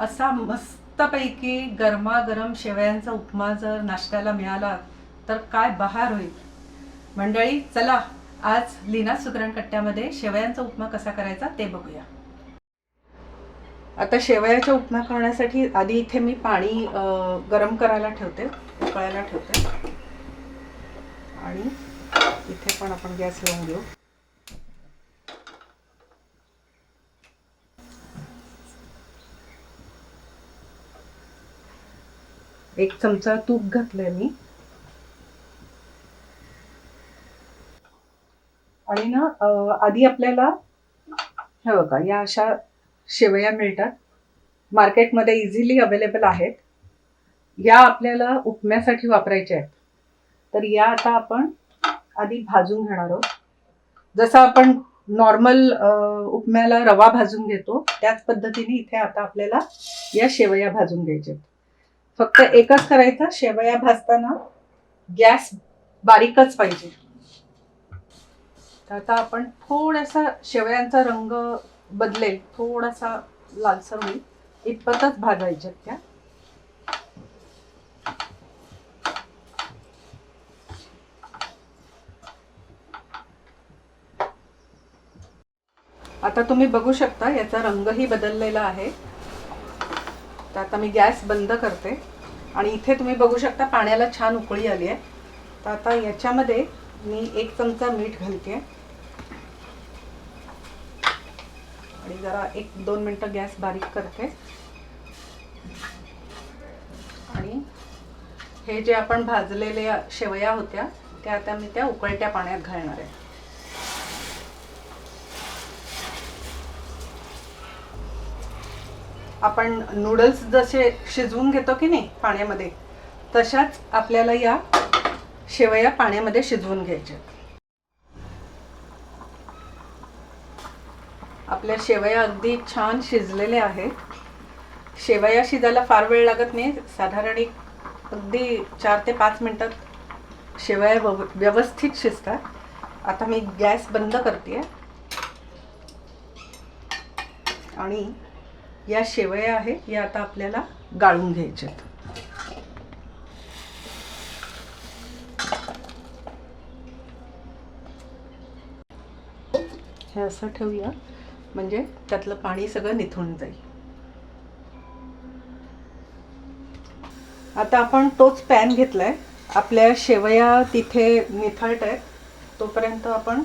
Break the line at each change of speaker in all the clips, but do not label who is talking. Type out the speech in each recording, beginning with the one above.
असा मस्तपैकी गरमागरम शेवयांचा उपमा जर नाश्त्याला मिळाला तर काय बहार होईल? मंडळी चला आज लीना सुगरण कट्ट्यामध्ये शेवयांचा उपमा कसा करायचा ते बघूया. आता शेवयाचा उपमा करण्यासाठी आधी इथे मी पाणी गरम करायला ठेवते उकळायला ठेवते. आणि इथे पण आपण गॅस लावून घेऊ. एक चमचा तूप घातलंय मी. आणि ना आधी आपल्याला हे बघा या अशा शेवया मिळतात. मार्केटमध्ये इझिली अवेलेबल आहेत. या आपल्याला उपम्यासाठी वापरायच्या आहेत. तर या आता आपण आधी भाजून घेणार आहोत. जसं आपण नॉर्मल उपम्याला रवा भाजून घेतो त्याच पद्धतीने इथे आता आपल्याला या शेवया भाजून घ्यायच्या आहेत. फक्त एकच करायचं शेवया भाजताना गॅस बारीकच पाहिजे. तर आता आपण थोडासा शेवयांचा रंग बदलेल थोडासा लालसर होईल. इतपतच भाजायच्या त्या. आता तुम्ही बघू शकता याचा रंगही बदललेला आहे. तर आता मी गॅस बंद करते. आणि इथे तुम्ही बघू शकता पाण्याला छान उकळी आली आहे. तर आता याच्यामध्ये मी एक चमचा मीठ घालते. आणि जरा एक दोन मिनटं गॅस बारीक करते. आणि हे जे आपण भाजलेल्या शेवया होत्या त्या आता मी त्या उकळत्या पाण्यात घालणार आहे. आपण नूडल्स जसे शिजवून घेतो की नाही पाण्यामध्ये तशाच आपल्याला या शेवया पाण्यामध्ये शिजवून घ्यायच्या. आपल्या शेवया अगदी छान शिजलेल्या आहेत. शेवया शिजायला फार वेळ लागत नाही. साधारण एक अगदी चार ते पाच मिनटात शेवया व्यव- व्यवस्थित शिजतात. आता मी गॅस बंद करते आणि या शेवया आहेत या आता आपल्याला गाळून घ्यायच्यात हे असं ठेवूया म्हणजे त्यातलं पाणी सगळं निथून जाईल. आता आपण तोच पॅन घेतलाय आपल्या शेवया तिथे निथळत आहेत तोपर्यंत आपण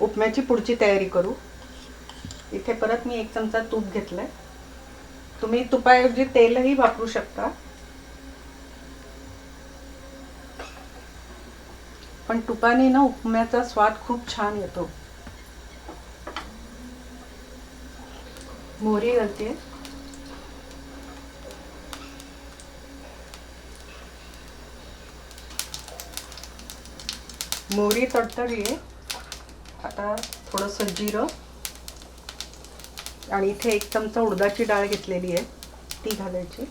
उपम्याची पुढची तयारी करू. इथे परत मी एक चमचा तूप घेतलंय. तुम्ही तुपाऐवजी तेलही वापरू शकता. पण तुपाने ना उपम्याचा स्वाद खूप छान येतो. मोहरी घालते. मोहरी तडतडली आहे. आता थोडंसं जिरं. आणि इथे एक चमचा उडदाची डाळ घेतलेली आहे ती घालायची.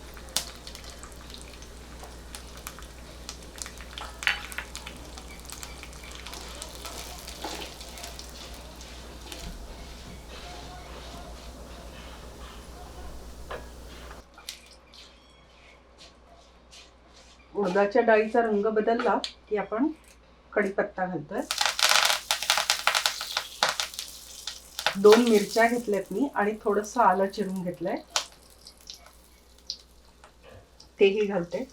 उडदाच्या डाळीचा रंग बदलला की आपण कढीपत्ता घालतोय. दोन मिरच्या घेतल्यात मी आणि थोडंसं आलं चिरून घेतलंय. तेही घालते.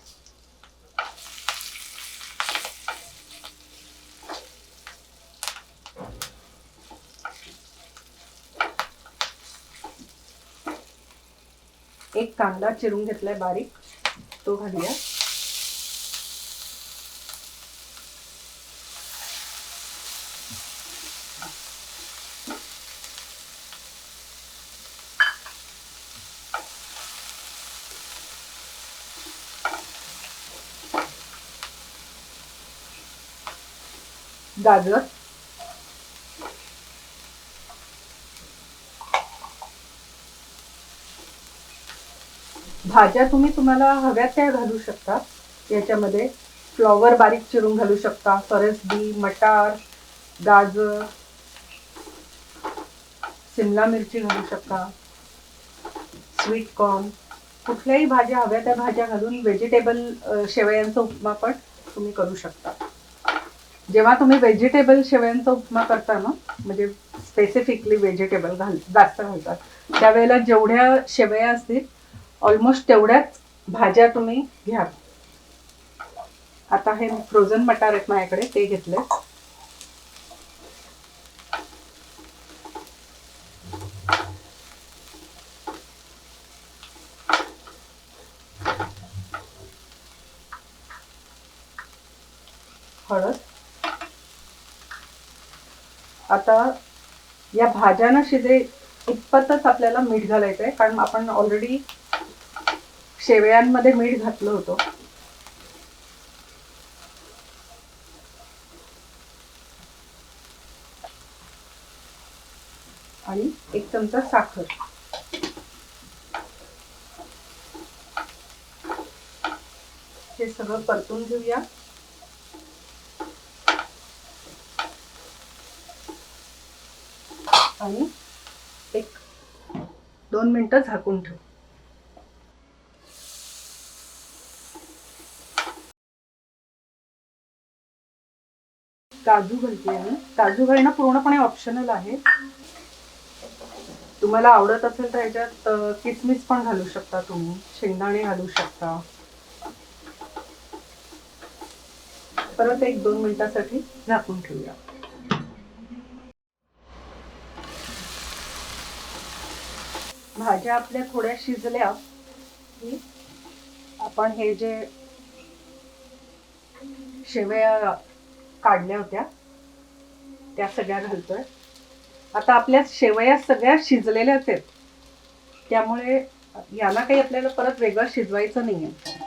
एक कांदा चिरून घेतलाय बारीक. तो घालूया. गाजर. भाज्या तुम्ही तुम्हाला हव्या त्या घालू शकता. याच्यामध्ये फ्लॉवर बारीक चिरून घालू शकता. फरसबी मटार गाजर सिमला मिरची घालू शकता. Sweet corn. कुठल्याही भाज्या हव्या त्या भाज्या घालून व्हेजिटेबल शेवयांचा उपमा पण तुम्ही करू शकता. जेव्हा तुम्ही व्हेजिटेबल शेवयांचा उपमा करता ना म्हणजे स्पेसिफिकली व्हेजिटेबल घाल जास्त घालतात त्यावेळेला जेवढ्या शेवया असतील ऑलमोस्ट तेवढ्याच भाज्या तुम्ही घ्या. आता हे फ्रोझन मटार आहेत माझ्याकडे ते घेतले आता या भाज्यानं शिजे इतपतच आपल्याला मीठ घालायचं आहे कारण आपण ऑलरेडी शेवयांमध्ये मीठ घातलं होतं. आणि एक चमचा साखर. हे सगळं परतून घेऊया. आणि एक दोन मिनिटं झाकून ठेवू. काजू घालते मी. काजू घालणं पूर्णपणे ऑप्शनल आहे. तुम्हाला आवडत असेल तर याच्यात किसमिस पण घालू शकता तुम्ही. शेंगदाणे घालू शकता. परत एक दोन मिनिटासाठी झाकून ठेवूया. भाज्या आपल्या थोड्या शिजल्या की आपण हे जे शेवया काढल्या होत्या त्या सगळ्या घालतोय. आता आपल्या शेवया सगळ्या शिजलेल्याच आहेत. त्यामुळे याला काही आपल्याला परत वेगळं शिजवायचं नाही आहे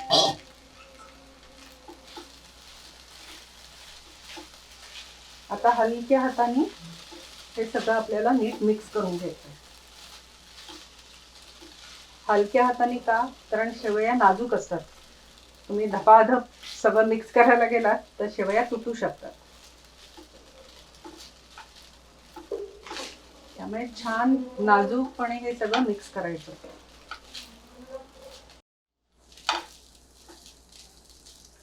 आता हलक्या हाताने हे सगळं आपल्याला नीट मिक्स करून घ्यायचं आहे. हलक्या हाताने का? कारण शेवया नाजूक असतात. तुम्ही धपाधप सगळं मिक्स करायला गेलात तर शेवया तुटू शकतात. त्यामुळे छान नाजूकपणे हे सगळं मिक्स करायचं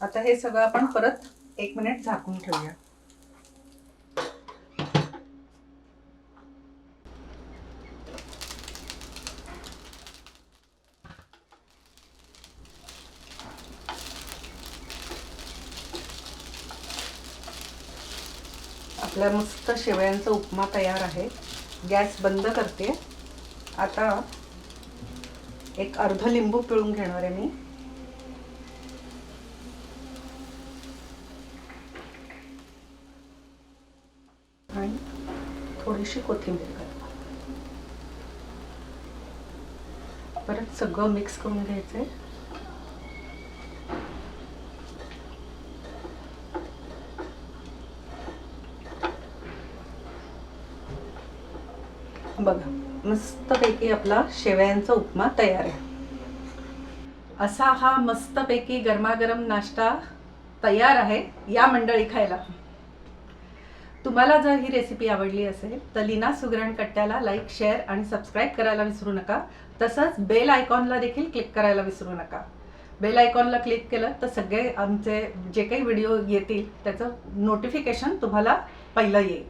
आता हे सगळं आपण परत एक मिनिट झाकून ठेवूया. आपल्या मस्त शेवयांचा उपमा तयार आहे. गॅस बंद करते. आता एक अर्ध लिंबू पिळून घेणार आहे मी. आणि थोडीशी कोथिंबीर घालते. परत सगळं मिक्स करून घ्यायचंय. बघा. मस्तपैकी आपला शेवयांचा उपमा तयार आहे. असा हा मस्तपैकी गरमागरम नाश्ता तयार आहे या मंडळी खायला. तुम्हाला जर ही रेसिपी आवडली असेल तर लीना सुगरण कट्ट्याला लाईक शेअर आणि सबस्क्राईब करायला विसरू नका. तसंच बेल आयकॉनला देखील क्लिक करायला विसरू नका. बेल आयकॉनला क्लिक केलं तर सगळे आमचे जे काही व्हिडिओ येतील त्याचं नोटिफिकेशन तुम्हाला पहिलं येईल.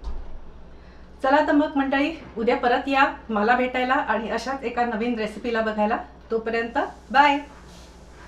चला तर मग मंडळी उद्या परत या मला भेटायला आणि अशाच एका नवीन रेसिपीला बघायला. तोपर्यंत बाय